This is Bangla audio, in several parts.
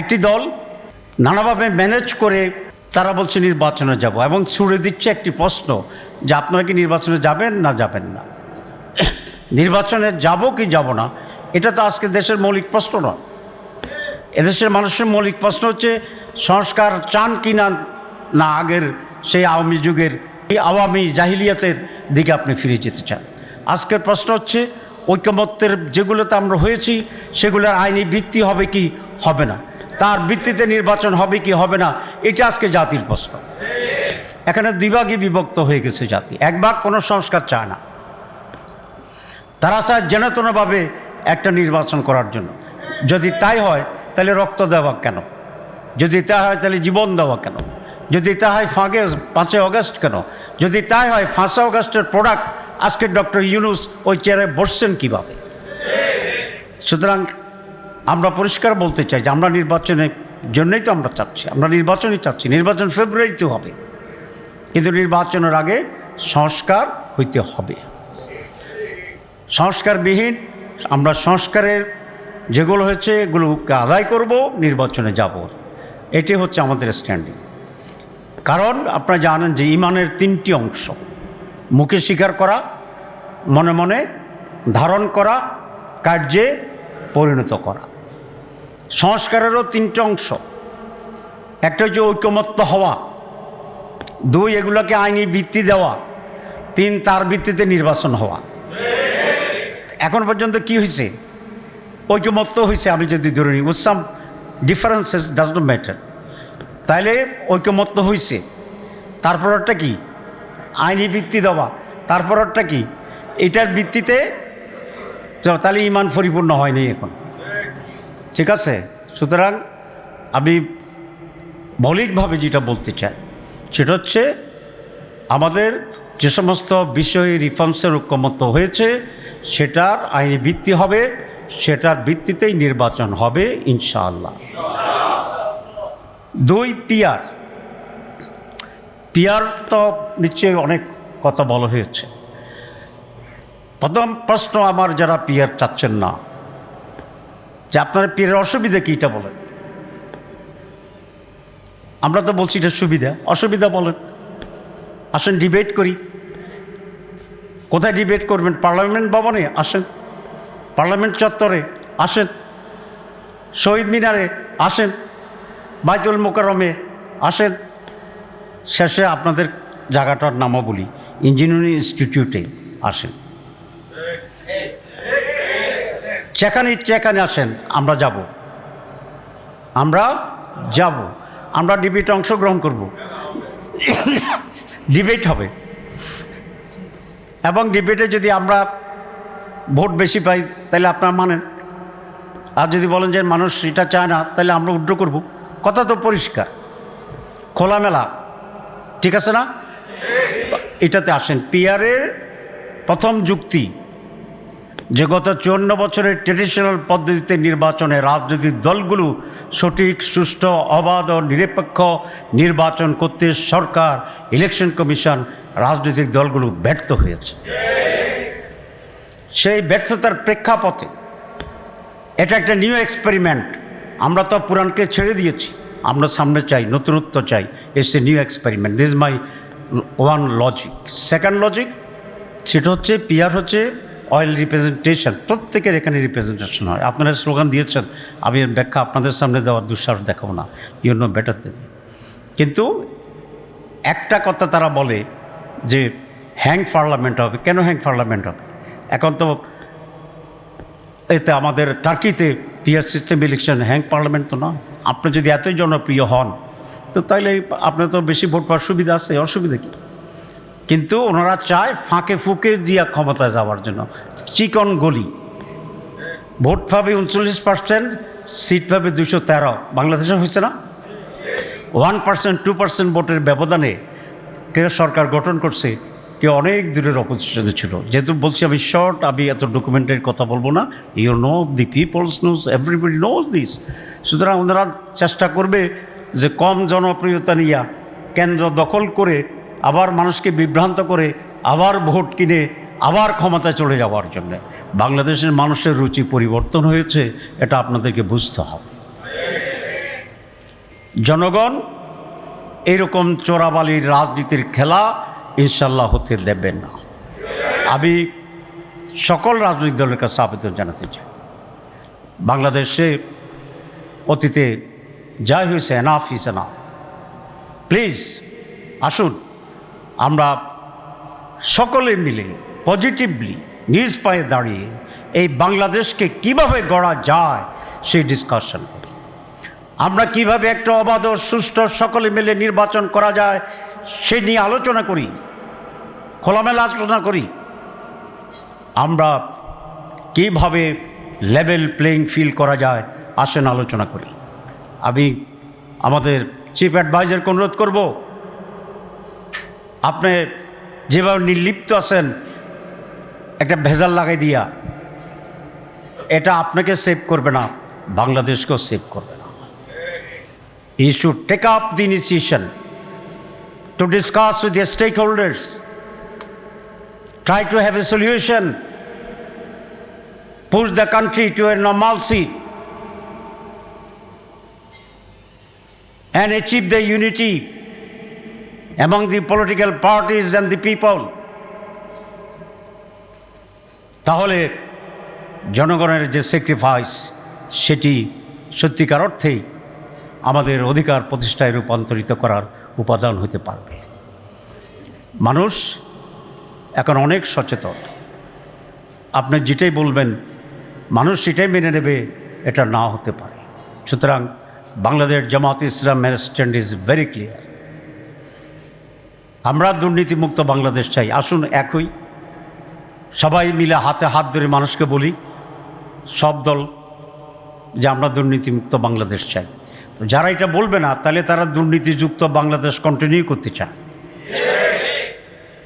একটি দল নানাভাবে ম্যানেজ করে তারা বলছে নির্বাচনে যাব এবং ছুড়ে দিচ্ছে একটি প্রশ্ন যে আপনারা কি নির্বাচনে যাবেন না যাবেন না? নির্বাচনে যাব কি যাব না? এটা তো আজকে দেশের মৌলিক প্রশ্ন নয় এদেশের মানুষের মৌলিক প্রশ্ন হচ্ছে, সংস্কার চান কি না না আগের সেই আওয়ামী যুগের, এই আওয়ামী জাহিলিয়াতের দিকে আপনি ফিরে যেতে চান। আজকের প্রশ্ন হচ্ছে ঐক্যমত্যের যেগুলোতে আমরা হয়েছি, সেগুলোর আইনি ভিত্তি হবে কি? হবে না। তার ভিত্তিতে নির্বাচন হবে কি? হবে না। এটা আজকে জাতির প্রশ্ন। এখানে দুইভাগই বিভক্ত হয়ে গেছে জাতি। এক ভাগ কোনো সংস্কার চায় না। তারা চায় জেনেতনভাবে একটা নির্বাচন করার জন্য। যদি তাই হয়, তাহলে রক্ত দেওয়া কেন? যদি তা হয়, তাহলে জীবন দেওয়া কেন? যদি তা হয়, ফাঁকে, পাঁচই অগস্ট কেন? যদি তাই হয়, পাঁচই অগস্টের প্রোডাক্ট আজকে ডক্টর ইউনুস ওই চেয়ারে বসছেন কীভাবে? সুতরাং আমরা পরিষ্কার বলতে চাই যে আমরা নির্বাচনের জন্যই তো আমরা চাচ্ছি, আমরা নির্বাচনই চাচ্ছি, নির্বাচন ফেব্রুয়ারিতে হবে। কিন্তু নির্বাচনের আগে সংস্কার হইতে হবে। সংস্কারবিহীন, আমরা সংস্কারের যেগুলো হয়েছে এগুলোকে আদায় করব, নির্বাচনে যাব। এটি হচ্ছে আমাদের স্ট্যান্ডিং কারণ আপনারা জানেন যে ইমানের তিনটি অংশ। মুখে স্বীকার করা, মনে মনে ধারণ করা, কার্যে পরিণত করা। সংস্কারেরও তিনটে অংশ। একটা হচ্ছে ঐকমত্য হওয়া। দুই, এগুলোকে আইনি ভিত্তি দেওয়া। তিন, তার ভিত্তিতে নির্বাচন হওয়া। এখন পর্যন্ত কি হয়েছে? ঐক্যমত্য হয়েছে, আমি যদি ধরে নিই। With some differences does matter তাহলে ঐক্যমত্য হয়েছে। তারপরটা কি? আইনি ভিত্তি দেওয়া। তারপরটা কি? এটার ভিত্তিতে তাহলে ইমান পরিপূর্ণ হয়নি এখন। ঠিক আছে? সুতরাং আমি মৌলিকভাবে যেটা বলতে চাই, সেটা হচ্ছে আমাদের যে সমস্ত বিষয়ে রিফর্মসের ঐক্যমত্য হয়েছে, সেটার আইনি ভিত্তি হবে, সেটার ভিত্তিতেই নির্বাচন হবে, ইনশাআল্লাহ। দুই পিয়ার পিয়ার তো নিশ্চয়ই অনেক কথা বলা হয়েছে। প্রথম প্রশ্ন আমার যারা পিয়ার চাচ্ছেন না, যে আপনার পিয়ারের অসুবিধা কী এটা বলেন। আমরা তো বলছি এটা সুবিধা, অসুবিধা বলেন। আসেন ডিবেট করি। কোথায় ডিবেট করবেন? পার্লামেন্ট ভবনে আসেন। পার্লামেন্ট চত্বরে আসেন। শহীদ মিনারে আসেন। বাইতুল মোকারমে আসেন। শেষে আপনাদের জায়গাটার নামও বলি, ইঞ্জিনিয়ারিং ইনস্টিটিউটে আসেন। যেখানে এখানে আসেন, আমরা যাব। আমরা যাব। আমরা ডিবেটে অংশগ্রহণ করব। ডিবেট হবে। এবং ডিবেটে যদি আমরা ভোট বেশি পাই, তাহলে আপনারা মানেন। আর যদি বলেন যে মানুষ এটা চায় না, তাহলে আমরা উড্র করব। কথা তো পরিষ্কার। খোলামেলা। ঠিক আছে না? এটাতে আসেন। পিয়ারের প্রথম যুক্তি, যে গত চুয়ান্ন বছরের ট্রেডিশনাল পদ্ধতিতে নির্বাচনে রাজনৈতিক দলগুলো সঠিক, সুষ্ঠু, অবাধ ও নিরপেক্ষ নির্বাচন করতে সরকার ইলেকশন কমিশন রাজনৈতিক দলগুলো ব্যর্থ হয়েছে। সেই ব্যর্থতার প্রেক্ষাপটে এটা একটা নিউ এক্সপেরিমেন্ট আমরা তো পুরাণকে ছেড়ে দিয়েছি। আমরা সামনে চাই, নতুনত্ব চাই it's a new experiment this my one logic second logic সেটা হচ্ছে পিয়ার হচ্ছে অয়েল রিপ্রেজেন্টেশন প্রত্যেকের এখানে রিপ্রেজেন্টেশন হয়। আপনারা স্লোগান দিয়েছেন, আমি ব্যাখ্যা আপনাদের সামনে দেওয়ার দুঃসাহস দেখাবো না। ইউ নো বেটার দেন কিন্তু একটা কথা তারা বলে যে হ্যাং পার্লামেন্ট হবে। কেন হ্যাং পার্লামেন্ট হবে? এখন তো এতে আমাদের টার্কিতে PR system election hung parliament তো নয়। আপনি যদি এতই জনপ্রিয় হন, তো তাইলে আপনার তো বেশি ভোট পাওয়ার সুবিধা আছে, অসুবিধা কি? কিন্তু ওনারা চায় ফাঁকে ফুঁকে দিয়া ক্ষমতায় যাওয়ার জন্য। চিকন গলি। ভোট পাবে উনচল্লিশ পার্সেন্ট, সিট পাবে দুশো তেরো। বাংলাদেশে হয়েছে না? ওয়ান পার্সেন্ট, টু পার্সেন্ট ভোটের ব্যবধানে কেউ সরকার গঠন করছে, কেউ অনেক দূরের অপোজিশনে ছিল। যেহেতু বলছি আমি শর্ট আমি এত ডকুমেন্টের কথা বলব না। You know the peoples knows everybody knows this সুতরাং ওনারা চেষ্টা করবে যে কম জনপ্রিয়তা নিয়ে কেন্দ্র দখল করে আবার মানুষকে বিভ্রান্ত করে আবার ভোট কিনে আবার ক্ষমতায় চলে যাওয়ার জন্য। বাংলাদেশের মানুষের রুচি পরিবর্তন হয়েছে, এটা আপনাদেরকে বুঝতে হবে। জনগণ এরকম চোরাবালির রাজনীতির খেলা ইনশাল্লাহ হতে দেবে না। আমি সকল রাজনৈতিক দলের কাছে আবেদন জানাতে চাই। বাংলাদেশে অতীতে যাই হয়েছে এনাফ ইস এনাফ প্লিজ আসুন, আমরা সকলে মিলে পজিটিভলি নিজ পায়ে দাঁড়িয়ে এই বাংলাদেশকে কীভাবে গড়া যায় সেই ডিসকাশন করি। আমরা কীভাবে একটা অবাধ সুষ্ঠু সকলে মিলে নির্বাচন করা যায় সে নিয়ে আলোচনা করি, খোলামেলা আলোচনা করি। আমরা কীভাবে লেভেল প্লেইং ফিল করা যায় আসেন আলোচনা করি। আমি আমাদের চিফ অ্যাডভাইজারকে অনুরোধ করব আপনি যেভাবে নির্লিপ্ত আছেন একটা ভেজাল লাগাই দিয়া এটা আপনাকে সেভ করবে না বাংলাদেশকেও সেভ করবে না। He should take up the initiation to discuss with the stakeholders try to have a solution, push the country to a normalcy, and achieve the unity among the political parties and the people. তাহলে জনগণের যে স্যাক্রিফাইস সেটি সত্যিকার অর্থেই আমাদের অধিকার প্রতিষ্ঠায় রূপান্তরিত করার উপাদান হতে পারবে। মানুষ এখন অনেক সচেতন। আপনি যেটাই বলবেন, মানুষ সেটাই মেনে নেবে, এটা না হতে পারে। সুতরাং Bangladesh Jamaat Islam stand is very clear. আমরা দুর্নীতিমুক্ত বাংলাদেশ চাই। আসুন একই। সবাই মিলে হাতে হাত ধরে মানুষকে বলি, সব দল যে আমরা দুর্নীতিমুক্ত বাংলাদেশ চাই। তো যারা এটা বলবে না, তাহলে তারা দুর্নীতিযুক্ত বাংলাদেশ কন্টিনিউ করতে চায়।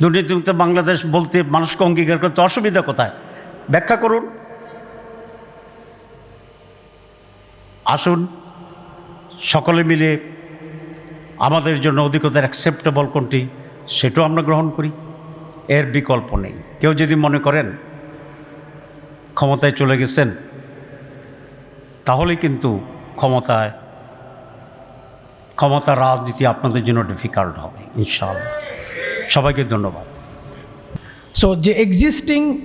দুর্নীতিমুক্ত বাংলাদেশ বলতে মানুষকে অঙ্গীকার করতে অসুবিধা কোথায়? ব্যাখ্যা করুন। আসুন। সকলে মিলে আমাদের জন্য অধিকতার অ্যাকসেপ্টেবল কোনটি, সেটাও আমরা গ্রহণ করি। এর বিকল্প নেই। কেউ যদি মনে করেন ক্ষমতায় চলে গেছেন তাহলে কিন্তু ক্ষমতায়, ক্ষমতার রাজনীতি আপনাদের জন্য ডিফিকাল্ট হবে, ইনশাআল্লাহ। সবাইকে ধন্যবাদ। সো যে এক্সিস্টিং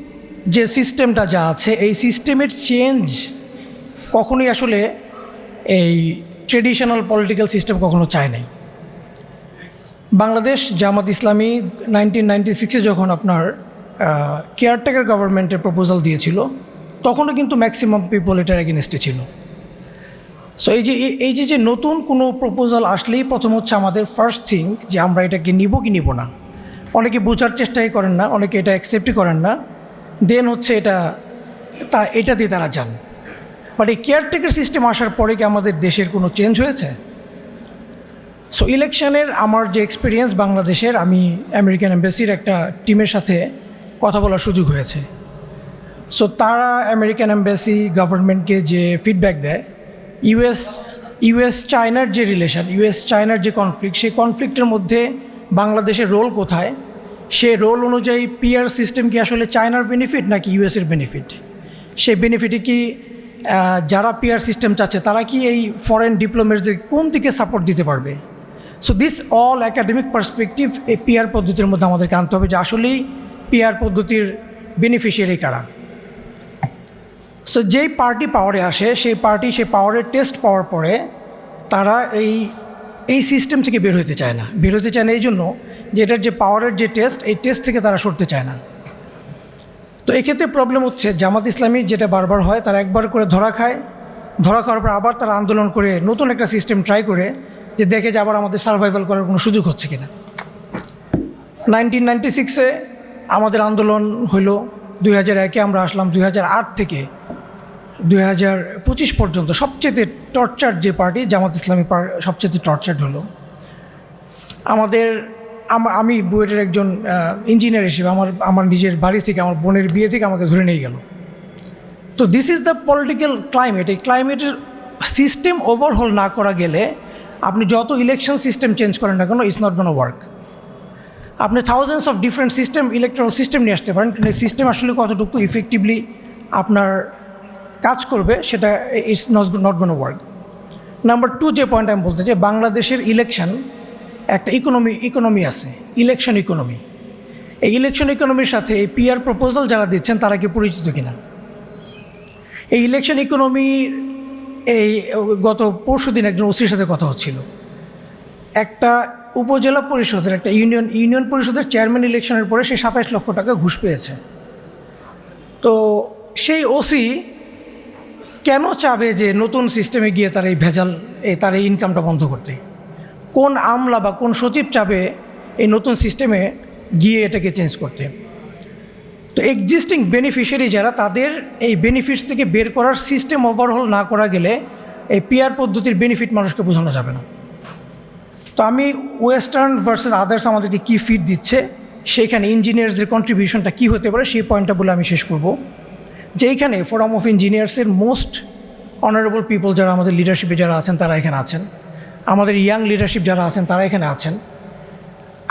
যে সিস্টেমটা যা আছে, এই সিস্টেমের চেঞ্জ কখনোই আসলে এই ট্রেডিশনাল পলিটিক্যাল সিস্টেম কখনো চায় নাই। বাংলাদেশ জামাত ইসলামী নাইনটিন নাইনটি সিক্সে যখন আপনার কেয়ারটেকার গভর্নমেন্টের প্রপোজাল দিয়েছিল, তখনও কিন্তু ম্যাক্সিমাম পিপল এটার এগেনস্টে ছিল। সো এই যে এই যে যে নতুন কোনো প্রপোজাল আসলেই প্রথম হচ্ছে আমাদের ফার্স্ট থিং যে আমরা এটাকে নিব কি নিব না। অনেকে বোঝার চেষ্টাই করেন না, অনেকে এটা অ্যাকসেপ্টই করেন না। দেন হচ্ছে এটা, তা, এটা দিয়ে তারা যান। বাট এই কেয়ারটেকার সিস্টেম আসার পরে কি আমাদের দেশের কোনো চেঞ্জ হয়েছে? সো ইলেকশনের আমার যে এক্সপিরিয়েন্স বাংলাদেশের, আমি আমেরিকান এম্বাসির একটা টিমের সাথে কথা বলার সুযোগ হয়েছে। সো তারা আমেরিকান এম্বাসি গভর্নমেন্টকে যে ফিডব্যাক দেয় ইউএস ইউএস চায়নার যে রিলেশন ইউএস চায়নার যে কনফ্লিক্ট সেই কনফ্লিক্টের মধ্যে বাংলাদেশের রোল কোথায়? সে রোল অনুযায়ী পিআর সিস্টেম কি আসলে চায়নার বেনিফিট নাকি ইউএসের বেনিফিট সেই বেনিফিটে কি যারা পিআর সিস্টেম চাচ্ছে, তারা কি এই ফরেন ডিপ্লোমেটদের কোন দিকে সাপোর্ট দিতে পারবে? So this all academic perspective এই পিয়ার পদ্ধতির মধ্যে আমাদেরকে আনতে হবে যে আসলেই পিআর পদ্ধতির বেনিফিশিয়ারি কারা। সো যেই পার্টি পাওয়ারে আসে, সেই পার্টি সেই পাওয়ারের টেস্ট পাওয়ার পরে তারা এই এই সিস্টেম থেকে বের হতে চায় না। বের হতে চায় না এই জন্য যে এটার যে পাওয়ারের যে টেস্ট এই টেস্ট থেকে তারা সরতে চায় না। তো এক্ষেত্রে প্রবলেম হচ্ছে, জামাত ইসলামী যেটা বারবার হয়, তারা একবার করে ধরা খায়। ধরা খাওয়ার পর আবার তারা আন্দোলন করে, নতুন একটা সিস্টেম ট্রাই করে, যে দেখে যে আবার আমাদের সার্ভাইভাল করার কোনো সুযোগ হচ্ছে কিনা। নাইনটিন নাইনটি সিক্সে আমাদের আন্দোলন হইল, দুই হাজার একে আমরা আসলাম, দুই হাজার আট থেকে দুই হাজার পঁচিশ পর্যন্ত সবচেয়ে টর্চার যে পার্টি জামাত ইসলামী সবচেয়ে টর্চার্ড হলো। আমাদের আম- বুয়েটের একজন ইঞ্জিনিয়ার হিসেবে আমার আমার নিজের বাড়ি থেকে, আমার বোনের বিয়ে থেকে আমাকে ধরে নিয়ে গেল। তো this is the political climate এই ক্লাইমেটের সিস্টেম ওভারহল না করা গেলে আপনি যত ইলেকশন সিস্টেম চেঞ্জ করেন না কেন ইটস নট গোনো ওয়ার্ক আপনি thousands of different system electoral system নিয়ে আসতে পারেন, কিন্তু এই সিস্টেম আসলে কতটুকু ইফেক্টিভলি আপনার কাজ করবে, সেটা it's not not gonna work number two যে পয়েন্ট আমি বলতে চাই, বাংলাদেশের ইলেকশন একটা ইকোনমি ইকোনমি আছে ইলেকশন ইকোনমি এই ইলেকশন ইকোনমির সাথে এই পিআর প্রপোজাল যারা দিচ্ছেন, তারা কি পরিচিত কিনা? এই ইলেকশন ইকোনমি এই, গত পরশু দিন একজন ওসির সাথে কথা হচ্ছিল। একটা উপজেলা পরিষদের, একটা ইউনিয়ন ইউনিয়ন পরিষদের চেয়ারম্যান ইলেকশনের পরে সে সাতাশ লক্ষ টাকা ঘুষ পেয়েছে। তো সেই ওসি কেন চাবে যে নতুন সিস্টেমে গিয়ে তার এই ভেজাল তার এই ইনকামটা বন্ধ করতে? কোন আমলা বা কোন সচিব চাবে এই নতুন সিস্টেমে গিয়ে এটাকে চেঞ্জ করতে? তো এক্সিস্টিং বেনিফিশিয়ারি যারা, তাদের এই বেনিফিটস থেকে বের করার সিস্টেম ওভারহল না করা গেলে এই পিআর পদ্ধতির বেনিফিট মানুষকে বোঝানো যাবে না। তো আমি ওয়েস্টার্ন ভার্সেস আদার্স আমাদেরকে কী ফিট দিচ্ছে, সেইখানে ইঞ্জিনিয়ার্সদের কন্ট্রিবিউশনটা কী হতে পারে, সেই পয়েন্টটা বলে আমি শেষ করব। যে এইখানে ফোরাম অফ ইঞ্জিনিয়ার্সের মোস্ট অনারেবল পিপল যারা আমাদের লিডারশিপে যারা আছেন, তারা এখানে আছেন। আমাদের ইয়াং লিডারশিপ যারা আছেন, তারা এখানে আছেন।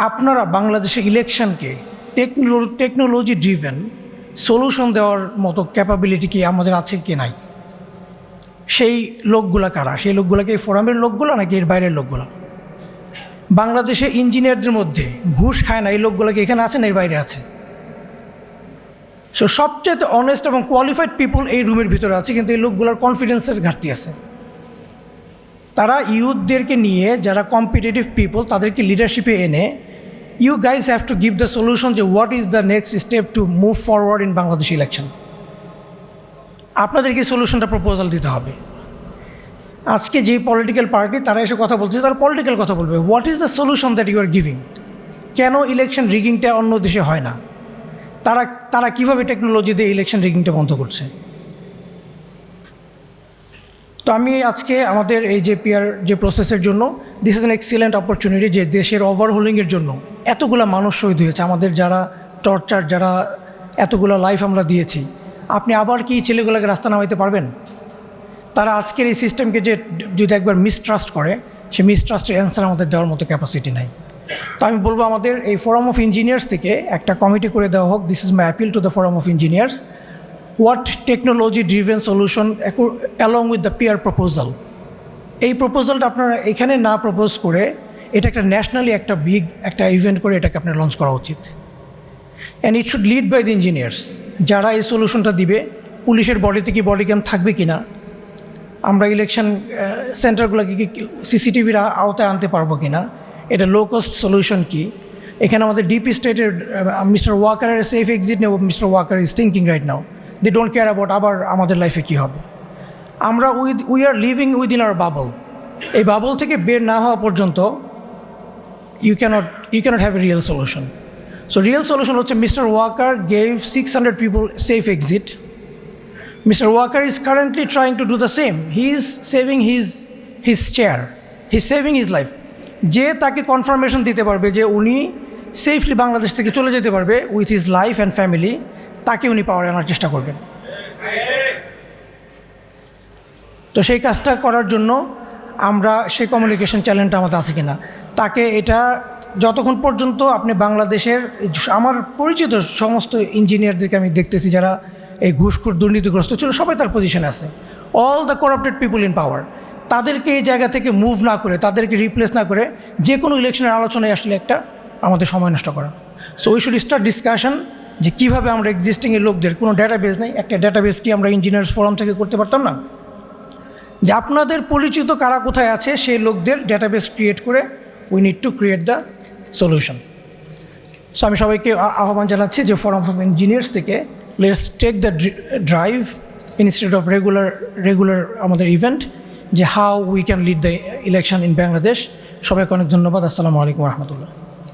আপনারা বাংলাদেশের ইলেকশনকে টেকনোলো টেকনোলজি ড্রিভেন সলিউশন দেওয়ার মতো ক্যাপাবিলিটি কি আমাদের আছে কি নাই? সেই লোকগুলা কারা? সেই লোকগুলা কি ফোরামের লোকগুলো নাকি এর বাইরের লোকগুলো? বাংলাদেশে ইঞ্জিনিয়ারদের মধ্যে ঘুষ খায় না, এই লোকগুলো কি এখানে আছে না এর বাইরে আছে? সো সবচেয়ে অনেস্ট এবং কোয়ালিফাইড পিপল এই রুমের ভিতরে আছে, কিন্তু এই লোকগুলোর কনফিডেন্সের ঘাটতি আছে। তারা ইউথদেরকে নিয়ে, যারা কম্পিটিটিভ পিপল তাদেরকে লিডারশিপে এনে you guys have to give the solution যে what is the next step to move forward in Bangladesh election আপনাদেরকে সলিউশনটা প্রপোজাল দিতে হবে। আজকে যে পলিটিক্যাল পার্টি তারা এসে কথা বলছে, তারা পলিটিক্যাল কথা বলবে। What is the solution that you are giving কেন ইলেকশন রিগিংটা অন্য দেশে হয় না? তারা তারা কীভাবে টেকনোলজি দিয়ে ইলেকশন রিগিংটা বন্ধ করছে? তো আমি আজকে আমাদের এই যে পিয়ার যে প্রসেসের জন্য this is an excellent opportunity যে দেশের ওভারহোলিংয়ের জন্য এতগুলা মানুষ শহীদ হয়েছে। আমাদের যারা টর্চার যারা এতগুলো লাইফ আমরা দিয়েছি, আপনি আবার কি ছেলেগুলোকে রাস্তা নামাইতে পারবেন? তারা আজকের এই সিস্টেমকে যে যদি একবার মিসট্রাস্ট করে, সে মিসট্রাস্টের অ্যান্সার আমাদের দেওয়ার মতো ক্যাপাসিটি নাই। তো আমি বলব আমাদের এই ফোরাম অফ ইঞ্জিনিয়ার্স থেকে একটা কমিটি করে দেওয়া হোক। This is my appeal to the forum of engineers what technology driven solution along with the peer proposal এই প্রপোজালটা আপনারা এখানে না প্রপোজ করে এটা একটা ন্যাশনালি একটা বিগ একটা ইভেন্ট করে এটাকে আপনার লঞ্চ করা উচিত। And it should lead by the engineers যারা এই সলিউশনটা দিবে, পুলিশের বডিতে কি বডি ক্যাম থাকবে কি না, আমরা ইলেকশন সেন্টারগুলোকে কি সিসিটিভির আওতায় আনতে পারব কি না, এটা লো কস্ট সলিউশন কি? এখানে আমাদের ডিপি স্টেটের মিস্টার ওয়াকারের সেফ এক্সিট নেব mister Walker is thinking right now they don't care about আবার আমাদের লাইফে কী হবে। আমরা with we are living within our bubble এই বাবল থেকে বের না হওয়া পর্যন্ত you can't you can't have a real solution so real solution হচ্ছে mister Walker gave six hundred people safe exit mister Walker is currently trying to do the same He is saving his his chair. He's saving his life. যে তাকে কনফার্মেশন দিতে পারবে যে উনি সেফলি বাংলাদেশ থেকে চলে যেতে পারবে with his life and family তাকে উনি পাওয়ার আনার চেষ্টা করবেন। তো সেই কাজটা করার জন্য আমরা সেই কমিউনিকেশন চ্যানেলটা আমাদের আছে কিনা, তাকে এটা যতক্ষণ পর্যন্ত আপনি বাংলাদেশের আমার পরিচিত সমস্ত ইঞ্জিনিয়ারদেরকে আমি দেখতেছি যারা এই ঘুষখোর দুর্নীতিগ্রস্ত ছিল, সবাই তার পজিশনে আছে। All the corrupted people in power তাদেরকে এই জায়গা থেকে মুভ না করে, তাদেরকে রিপ্লেস না করে যে কোনো ইলেকশনের আলোচনায় আসলে একটা আমাদের সময় নষ্ট করা। So we should start discussion যে কীভাবে আমরা এক্সিস্টিংয়ের লোকদের, কোনো ডেটাবেস নেই, একটা ডেটাবেস কি আমরা ইঞ্জিনিয়ার্স ফোরাম থেকে করতে পারতাম না? যে আপনাদের পরিচিত কারা কোথায় আছে, সেই লোকদের ডেটাবেস ক্রিয়েট করে we need to create the solution so আমি সবাইকে আহ্বান জানাচ্ছি যে ফোরাম অফ ইঞ্জিনিয়ার্স থেকে let's take the drive instead of regular regular আমাদের ইভেন্ট যে how we can lead the election in Bangladesh সবাইকে অনেক ধন্যবাদ। আসসালামু আলাইকুম রহমতুল্লাহ।